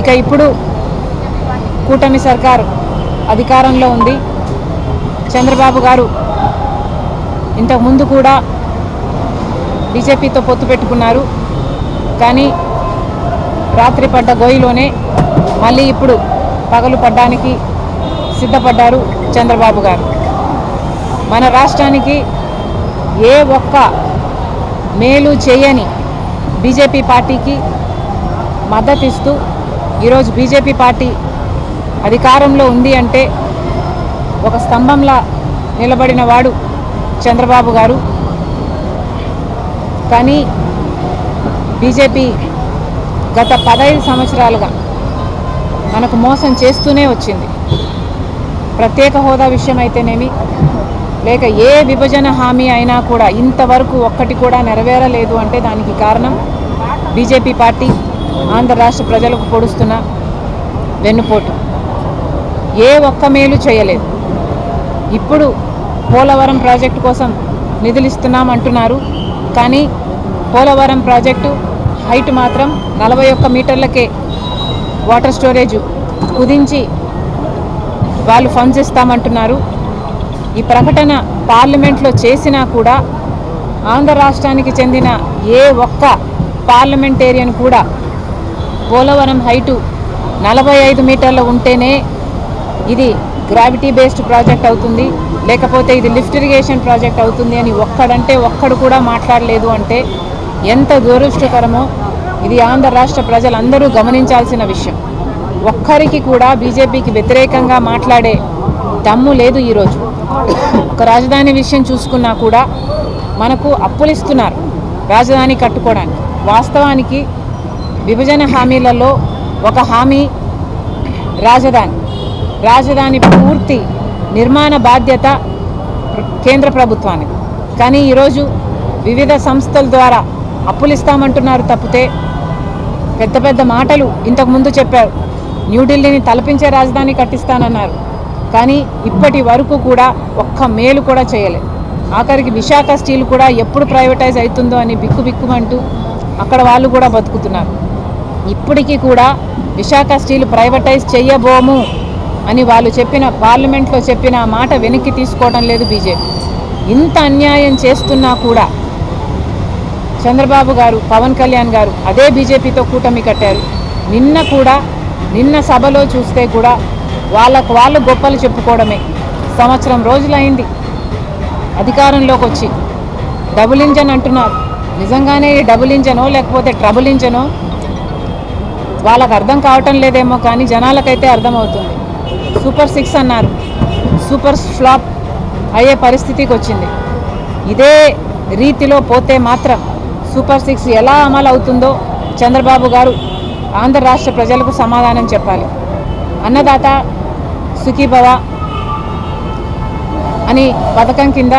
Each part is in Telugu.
ఇక ఇప్పుడు కూటమి సర్కార్ అధికారంలో ఉంది. చంద్రబాబు గారు ఇంతకుముందు కూడా బీజేపీతో పొత్తు పెట్టుకున్నారు. కానీ రాత్రి పడ్డ గోయిలోనే మళ్ళీ ఇప్పుడు పగలు పడ్డానికి సిద్ధపడ్డారు చంద్రబాబు గారు. మన రాష్ట్రానికి ఏ ఒక్క మేలు చేయని బీజేపీ పార్టీకి మద్దతు ఇస్తూ ఈరోజు బీజేపీ పార్టీ అధికారంలో ఉంది అంటే ఒక స్తంభంలా నిలబడిన వాడు చంద్రబాబు గారు. కానీ బీజేపీ గత పదహైదు సంవత్సరాలుగా మనకు మోసం చేస్తూనే వచ్చింది. ప్రత్యేక హోదా విషయం అయితేనేమి లేక ఏ విభజన హామీ అయినా కూడా ఇంతవరకు ఒక్కటి కూడా నెరవేరలేదు అంటే దానికి కారణం బీజేపీ పార్టీ ఆంధ్ర రాష్ట్ర ప్రజలకు పొడుస్తున్న వెన్నుపోటు. ఏ ఒక్క మేలు చేయలేదు. ఇప్పుడు పోలవరం ప్రాజెక్టు కోసం నిధులు ఇస్తున్నాం అంటున్నారు కానీ పోలవరం ప్రాజెక్టు హైట్ మాత్రం నలభై ఒక్క మీటర్లకే వాటర్ స్టోరేజ్ కుదించి వాళ్ళు ఫండ్స్ ఇస్తామంటున్నారు. ఈ ప్రకటన పార్లమెంట్లో చేసినా కూడా ఆంధ్ర రాష్ట్రానికి చెందిన ఏ ఒక్క పార్లమెంటేరియన్ కూడా పోలవరం హైటు నలభై ఐదు మీటర్లు ఉంటేనే ఇది గ్రావిటీ బేస్డ్ ప్రాజెక్ట్ అవుతుంది. లేకపోతే ఇది లిఫ్ట్ ఇరిగేషన్ ప్రాజెక్ట్ అవుతుంది అని ఒక్కడంటే ఒక్కడు కూడా మాట్లాడలేదు అంటే ఎంత దురదృష్టకరమో ఇది ఆంధ్ర రాష్ట్ర ప్రజలందరూ గమనించాల్సిన విషయం. ఒక్కరికి కూడా బీజేపీకి వ్యతిరేకంగా మాట్లాడే దమ్ము లేదు ఈరోజు. ఒక రాజధాని విషయం చూసుకున్నా కూడా మనకు అప్పులు ఇస్తున్నారు రాజధాని కట్టుకోవడానికి. వాస్తవానికి విభజన హామీలలో ఒక హామీ రాజధాని. రాజధాని పూర్తి నిర్మాణ బాధ్యత కేంద్ర ప్రభుత్వానికి కానీ ఈరోజు వివిధ సంస్థల ద్వారా అప్పులు ఇస్తామంటున్నారు తప్పితే పెద్ద పెద్ద మాటలు ఇంతకుముందు చెప్పారు. న్యూఢిల్లీని తలపించే రాజధాని కట్టిస్తానన్నారు. కానీ ఇప్పటి వరకు కూడా ఒక్క మేలు కూడా చేయలేదు. ఆఖరికి విశాఖ స్టీల్ కూడా ఎప్పుడు ప్రైవేటైజ్ అవుతుందో అని బిక్కు బిక్కుమంటూ అక్కడ వాళ్ళు కూడా బతుకుతున్నారు. ఇప్పటికీ కూడా విశాఖ స్టీల్ ప్రైవేటైజ్ చెయ్యబోము అని వాళ్ళు చెప్పిన పార్లమెంట్లో చెప్పిన మాట వెనక్కి తీసుకోవడం లేదు బీజేపీ. ఇంత అన్యాయం చేస్తున్నా కూడా చంద్రబాబు గారు పవన్ కళ్యాణ్ గారు అదే బీజేపీతో కూటమి కట్టారు. నిన్న కూడా నిన్న సభలో చూస్తే కూడా వాళ్ళకు వాళ్ళు గొప్పలు చెప్పుకోవడమే. సంవత్సరం రోజులైంది. అధికారంలోకి వచ్చి డబుల్ ఇంజన్ అంటున్నారు. నిజంగానే డబుల్ ఇంజనో లేకపోతే ట్రబుల్ ఇంజనో? వాళ్ళకు అర్థం కావటం లేదేమో కానీ జనాలకైతే అర్థమవుతుంది. సూపర్ సిక్స్ అన్నారు. సూపర్ ఫ్లాప్ అయ్యే పరిస్థితికి వచ్చింది. ఇదే రీతిలో పోతే మాత్రం సూపర్ సిక్స్ ఎలా అమలు అవుతుందో చంద్రబాబు గారు ఆంధ్ర రాష్ట్ర ప్రజలకు సమాధానం చెప్పాలి. అన్నదాత సుఖీభవ అని పథకం కింద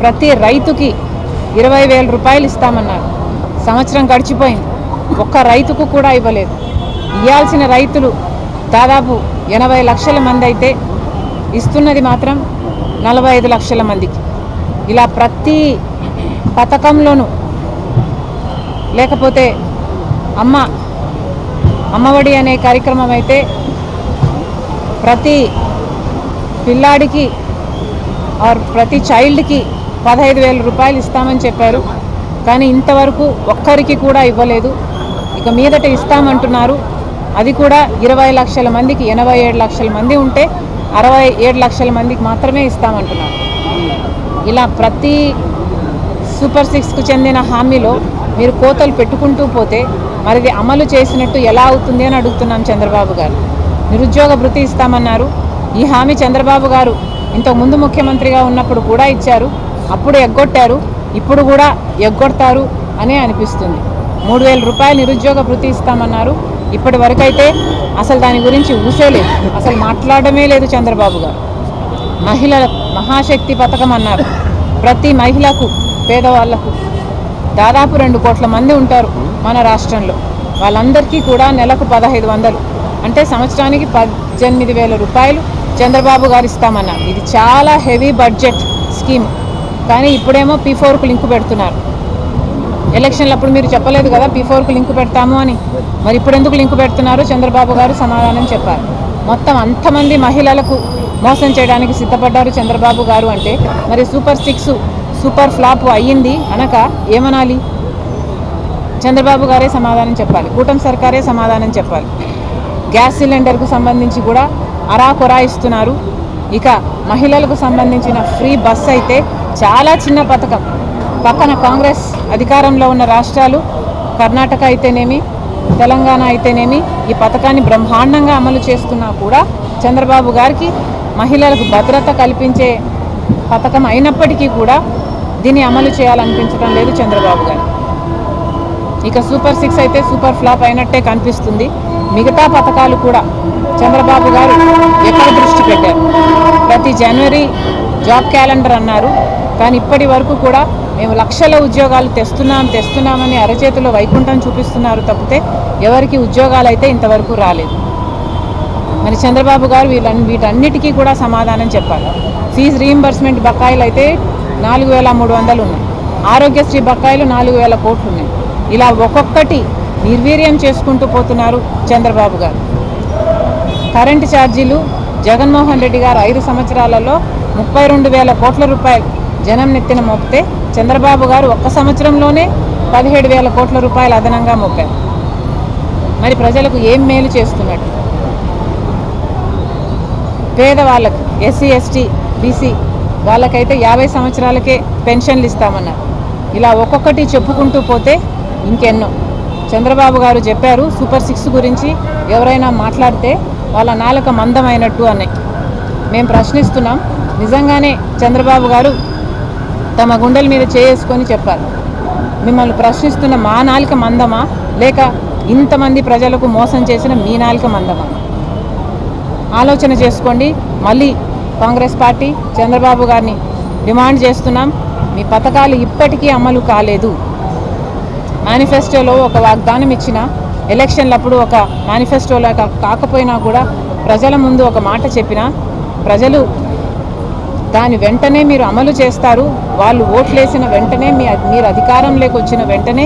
ప్రతి రైతుకి ఇరవై వేల రూపాయలు ఇస్తామన్నారు. సంవత్సరం గడిచిపోయింది. ఒక్క రైతుకు కూడా ఇవ్వలేదు. ఇవ్వాల్సిన రైతులు దాదాపు ఎనభై లక్షల మంది అయితే ఇస్తున్నది మాత్రం నలభై ఐదు లక్షల మందికి. ఇలా ప్రతి పథకంలోనూ లేకపోతే అమ్మ అమ్మఒడి అనే కార్యక్రమం అయితే ప్రతి పిల్లాడికి ఆర్ ప్రతి చైల్డ్కి పదహైదు వేల రూపాయలు ఇస్తామని చెప్పారు. కానీ ఇంతవరకు ఒక్కరికి కూడా ఇవ్వలేదు. ఇక మీదట ఇస్తామంటున్నారు. అది కూడా ఇరవై లక్షల మందికి ఎనభై ఏడు లక్షల మంది ఉంటే అరవై ఏడు లక్షల మందికి మాత్రమే ఇస్తామంటున్నారు. ఇలా ప్రతి సూపర్ సిక్స్కు చెందిన హామీలో మీరు కోతలు పెట్టుకుంటూ పోతే మరిది అమలు చేసినట్టు ఎలా అవుతుంది అని అడుగుతున్నాం చంద్రబాబు గారు. నిరుద్యోగ భృతి ఇస్తామన్నారు. ఈ హామీ చంద్రబాబు గారు ఇంతకుముందు ముఖ్యమంత్రిగా ఉన్నప్పుడు కూడా ఇచ్చారు. అప్పుడు ఎగ్గొట్టారు. ఇప్పుడు కూడా ఎగ్గొడతారు అనే అనిపిస్తుంది. మూడు వేల రూపాయలు నిరుద్యోగ భృతి ఇస్తామన్నారు. ఇప్పటి వరకైతే అసలు దాని గురించి ఊసేలేదు అసలు మాట్లాడమే లేదు చంద్రబాబు గారు. మహిళల మహాశక్తి పథకం అన్నారు. ప్రతి మహిళకు పేదవాళ్ళకు దాదాపు రెండు కోట్ల మంది ఉంటారు మన రాష్ట్రంలో. వాళ్ళందరికీ కూడా నెలకు పదహైదు వందలు. అంటే సంవత్సరానికి పద్దెనిమిది వేల రూపాయలు చంద్రబాబు గారు ఇస్తామన్నారు. ఇది చాలా హెవీ బడ్జెట్ స్కీమ్. కానీ ఇప్పుడేమో పీ ఫోర్కు లింక్ పెడుతున్నారు. ఎలక్షన్లు అప్పుడు మీరు చెప్పలేదు కదా పీ ఫోర్కు లింక్ పెడతాము అని. మరి ఇప్పుడు ఎందుకు లింక్ పెడుతున్నారు? చంద్రబాబు గారు సమాధానం చెప్పారు. మొత్తం అంతమంది మహిళలకు మోసం చేయడానికి సిద్ధపడ్డారు చంద్రబాబు గారు అంటే మరి సూపర్ సిక్స్ సూపర్ ఫ్లాప్ అయ్యింది అనక ఏమనాలి? చంద్రబాబు గారే సమాధానం చెప్పాలి. కూటమి సర్కారే సమాధానం చెప్పాలి. గ్యాస్ సిలిండర్కు సంబంధించి కూడా అరాకొరా ఇస్తున్నారు ఇక మహిళలకు సంబంధించిన ఫ్రీ బస్ అయితే చాలా చిన్న పథకం. పక్కన కాంగ్రెస్ అధికారంలో ఉన్న రాష్ట్రాలు కర్ణాటక అయితేనేమి తెలంగాణ అయితేనేమి ఈ పథకాన్ని బ్రహ్మాండంగా అమలు చేస్తున్నా కూడా చంద్రబాబు గారికి మహిళలకు భద్రత కల్పించే పథకం అయినప్పటికీ కూడా దీన్ని అమలు చేయాలనిపించడం లేదు చంద్రబాబు గారు. ఇక సూపర్ సిక్స్ అయితే సూపర్ ఫ్లాప్ అయినట్టే కనిపిస్తుంది. మిగతా పథకాలు కూడా చంద్రబాబు గారు ఎక్కడ దృష్టి పెట్టారు? ప్రతి జనవరి జాబ్ క్యాలెండర్ అన్నారు. కానీ ఇప్పటి వరకు కూడా మేము లక్షల ఉద్యోగాలు తెస్తున్నాం తెస్తున్నామని అరచేతిలో వైకుంఠం చూపిస్తున్నారు తప్పితే ఎవరికి ఉద్యోగాలు అయితే ఇంతవరకు రాలేదు. మరి చంద్రబాబు గారు వీళ్ళ వీటన్నిటికీ కూడా సమాధానం చెప్పాలి. ఫీజు రీయింబర్స్మెంట్ బకాయిలు అయితే నాలుగు వేల మూడు వందలు ఉన్నాయి. ఆరోగ్యశ్రీ బకాయిలు నాలుగు వేల కోట్లు ఉన్నాయి ఇలా ఒక్కొక్కటి నిర్వీర్యం చేసుకుంటూ పోతున్నారు చంద్రబాబు గారు. కరెంటు ఛార్జీలు జగన్మోహన్ రెడ్డి గారు ఐదు సంవత్సరాలలో ముప్పై రెండు వేల కోట్ల రూపాయలు జనం నెత్తిన మోపితే చంద్రబాబు గారు ఒక్క సంవత్సరంలోనే పదిహేడు వేల కోట్ల రూపాయలు అదనంగా మోపారు. మరి ప్రజలకు ఏం మేలు చేస్తున్నట్టు పేదవాళ్ళకి ఎస్సీ ఎస్టీ బీసీ వాళ్ళకైతే యాభై సంవత్సరాలకే పెన్షన్లు ఇస్తామన్నారు. ఇలా ఒక్కొక్కటి చెప్పుకుంటూ పోతే ఇంకెన్నో. చంద్రబాబు గారు చెప్పారు సూపర్ సిక్స్ గురించి ఎవరైనా మాట్లాడితే వాళ్ళ నాలుక మందమైనట్టు అని. మేము ప్రశ్నిస్తున్నాం. నిజంగానే చంద్రబాబు గారు తమ గుండెల మీద చేసుకొని చెప్పారు. మిమ్మల్ని ప్రశ్నిస్తున్న మా నాలుక మందమా? లేక ఇంతమంది ప్రజలకు మోసం చేసిన మీ నాలుక మందమా? ఆలోచన చేసుకోండి. మళ్ళీ కాంగ్రెస్ పార్టీ చంద్రబాబు గారిని డిమాండ్ చేస్తున్నాం. మీ పథకాలు ఇప్పటికీ అమలు కాలేదు. మేనిఫెస్టోలో ఒక వాగ్దానం ఇచ్చిన ఎలక్షన్లప్పుడు ఒక మేనిఫెస్టోలో కాకపోయినా కూడా ప్రజల ముందు ఒక మాట చెప్పిన ప్రజలు దాని వెంటనే మీరు అమలు చేస్తారు. వాళ్ళు ఓట్లేసిన వెంటనే మీ మీరు అధికారంలోకి వచ్చిన వెంటనే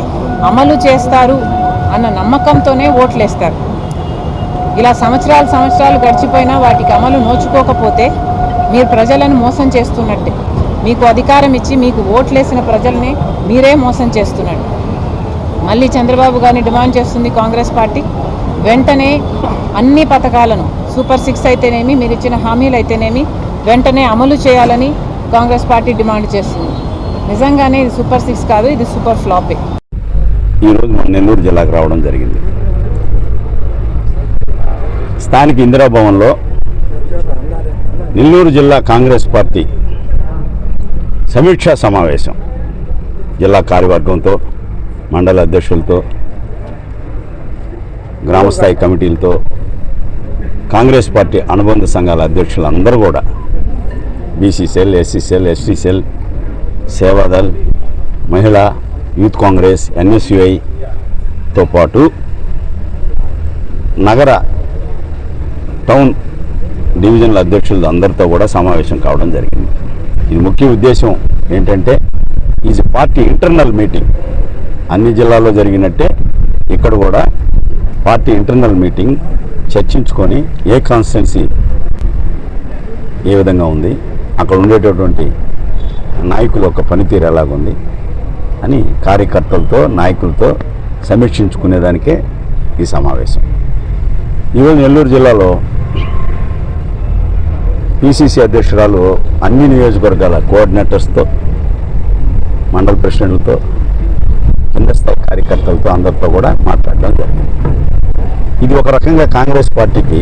అమలు చేస్తారు అన్న నమ్మకంతోనే ఓట్లేస్తారు. ఇలా సంవత్సరాలు సంవత్సరాలు గడిచిపోయినా వాటికి అమలు నోచుకోకపోతే మీరు ప్రజలను మోసం చేస్తున్నట్టే. మీకు అధికారం ఇచ్చి మీకు ఓట్లేసిన ప్రజల్ని మీరే మోసం చేస్తున్నట్టు. మళ్ళీ చంద్రబాబు గారిని డిమాండ్ చేస్తుంది కాంగ్రెస్ పార్టీ. వెంటనే అన్ని పథకాలను సూపర్ సిక్స్ అయితేనేమి మీరు ఇచ్చిన హామీలు అయితేనేమి వెంటనే అమలు చేయాలని కాంగ్రెస్ పార్టీ డిమాండ్ చేస్తుంది. నిజంగానే ఇది సూపర్ సిక్స్ కాదు ఇది సూపర్ ఫ్లాపే. ఈరోజు మన నెల్లూరు జిల్లాకు రావడం జరిగింది. స్థానిక ఇందిరాభవన్లో నెల్లూరు జిల్లా కాంగ్రెస్ పార్టీ సమీక్షా సమావేశం. జిల్లా కార్యవర్గంతో మండల అధ్యక్షులతో గ్రామస్థాయి కమిటీలతో కాంగ్రెస్ పార్టీ అనుబంధ సంఘాల అధ్యక్షులందరూ కూడా BC cell SC cell ST cell Sevadal Mahila youth Congress ఎన్ఎస్యుఐతో పాటు నగర టౌన్ డివిజన్ల అధ్యక్షులు అందరితో కూడా సమావేశం కావడం జరిగింది. ఇది ముఖ్య ఉద్దేశం ఏంటంటే ఈజ్ పార్టీ ఇంటర్నల్ మీటింగ్. అన్ని జిల్లాల్లో జరిగినట్టే ఇక్కడ కూడా పార్టీ ఇంటర్నల్ మీటింగ్ చర్చించుకొని ఏ కాన్స్టిట్యున్సీ ఏ విధంగా ఉంది అక్కడ ఉండేటటువంటి నాయకుల యొక్క పనితీరు ఎలాగుంది అని కార్యకర్తలతో నాయకులతో సమీక్షించుకునేదానికే ఈ సమావేశం. ఈరోజు నెల్లూరు జిల్లాలో పిసిసి అధ్యక్షురాలు అన్ని నియోజకవర్గాల కోఆర్డినేటర్స్తో మండల ప్రెసిడెంట్లతో కింద స్థాయి కార్యకర్తలతో అందరితో కూడా మాట్లాడడం జరిగింది. ఇది ఒక రకంగా కాంగ్రెస్ పార్టీకి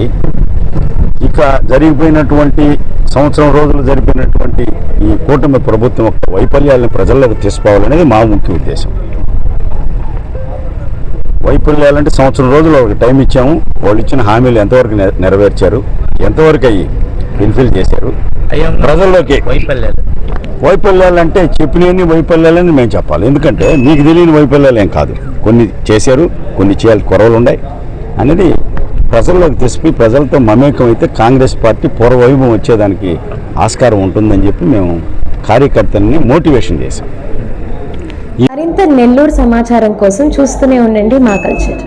ఇక జరిగిపోయినటువంటి సంవత్సరం రోజులు జరిపినటువంటి ఈ కూటమి ప్రభుత్వం యొక్క వైఫల్యాలను ప్రజల్లోకి తీసుకోవాలనేది మా ముఖ్య ఉద్దేశం. వైఫల్యాలంటే సంవత్సరం రోజులు ఒక టైం ఇచ్చాము. వాళ్ళు ఇచ్చిన హామీలు ఎంతవరకు నెరవేర్చారు? ఎంతవరకు అయ్యి ఫిల్ఫిల్ చేశారు? ప్రజల్లోకి వైఫల్యాలు. వైఫల్యాలంటే చెప్పినవి వైఫల్యాలని మేము చెప్పాలి. ఎందుకంటే మీకు తెలియని వైఫల్యాలు ఏం కాదు. కొన్ని చేశారు కొన్ని చేయాలి కొరవలు ఉన్నాయి అనేది ప్రజల్లోకి తీసుకుని ప్రజలతో మమేకం అయితే కాంగ్రెస్ పార్టీ పూర్వవైభవం వచ్చేదానికి ఆస్కారం ఉంటుందని చెప్పి మేము కార్యకర్తల్ని మోటివేషన్ చేశాం. మరింత నెల్లూరు సమాచారం కోసం చూస్తూనే ఉండండి మా కల్చర్.